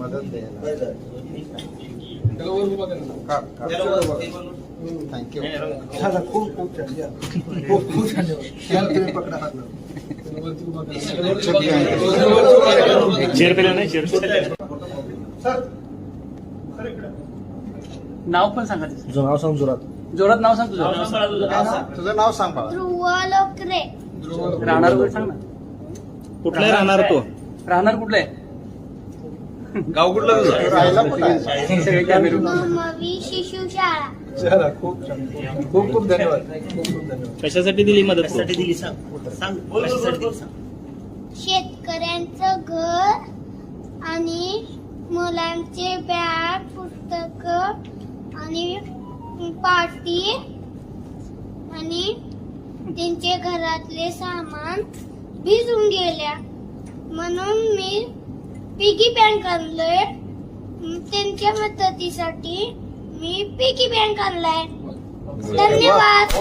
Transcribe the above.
मदत द्यायला. थँक्यू खूप खूप. खूप खूप नाव पण सांगा. तुझं नाव सांग जोरात. जोरात नाव सांग तुझं. तुझं नाव सांग. बाळा ध्रुव लोकरे ध्रुव- राहणार सांग ना. कुठला राहणार तो? राहणार कुठलं आहे? गाव कुठलं तुझं? राहायला कुठं आहे. सगळे कॅमेरे मवी शिशु शाळा. चला खूप खूप खूप धन्यवाद. खूप खूप धन्यवाद. कशासाठी दिली मदत तू? दिली? सांग. सांग. कशासाठी दिली सांग. शेतकऱ्यांचं घर आणि मुलांचे बॅग पुस्तक आणि पाटी आणि त्यांचे घरातले सामान भिजून गेल्या. म्हणून मी पिगी बँक आणलोय. त्यांच्या मदतीसाठी मी पिगी बँक आणलाय. धन्यवाद.